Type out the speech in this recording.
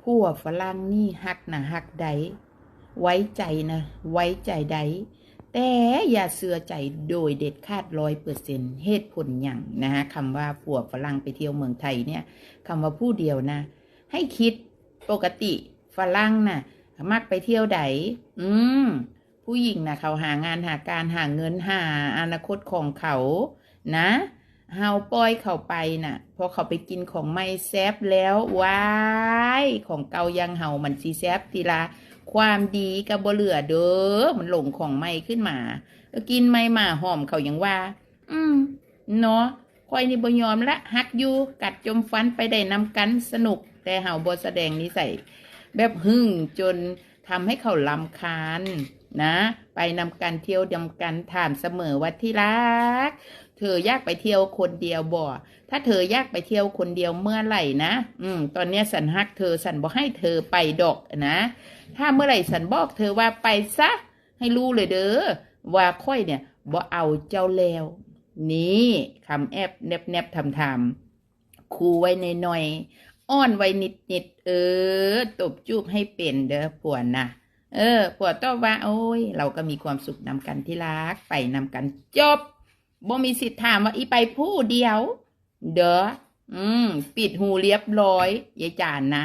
ผัวฝรั่งนี่ฮักนะฮักใด ไว้ใจนะ ไว้ใจใด แต่อย่าเสือใจโดยเด็ดขาดร้อยเปอร์เซ็นเหตุผลอย่างนะฮะคำว่าผัวฝรั่งไปเที่ยวเมืองไทยเนี่ยคำว่าผู้เดียวนะ ให้คิดปกติฝรั่งน่ะ มักไปเที่ยวใด อืม ผู้หญิงนะเขาหางานหาการหาเงินหาอนาคตของเขานะ เฮาปล่อยเขาไปน่ะ พอเขาไปกินของไม่แซบแล้วว้ายของเก่ายังเฮามันสีแซบทีละความดีกับบ่เหลือเด้อมันหลงของไม่ขึ้นมากินไม่มาหอมเขายังว่า อืมเนาะคอยนี่บ่ยอมละฮักอยู่กัดจมฟันไปได้นำกันสนุก แต่เฮาบ่แสดงนิสัยแบบหึ่งจนทำให้เขาลำคาญนะ ไปนำกันเที่ยวนำกันถามเสมอว่าที่รัก เธออยากไปเที่ยวคนเดียวบ่ถ้าเธออยากไปเที่ยวคนเดียวเมื่อไหร่นะ อืม ตอนเนี้ยสันฮักเธอสันบอกให้เธอไปดอกนะ ถ้าเมื่อไหร่สันบอกเธอว่าไปซะ ให้รู้เลยเด้อ ว่าค่อยเนี่ยบ่เอาเจ้าแล้ว นี่คำแอบแนบแนบทำทำคูไว้ในหน่อยอ้อนไว้นิดนิดๆเออ ตบจูบให้เป็นเด้อผัวนะเออผัวตอว่า โอ้ย เราก็มีความสุขนำกันที่รัก ไปนำกันจบ บ่มีสิทธิ์ถามว่าอีไปผู้เดียว เด้ออืม ปิดหูเรียบร้อยยายจานนะ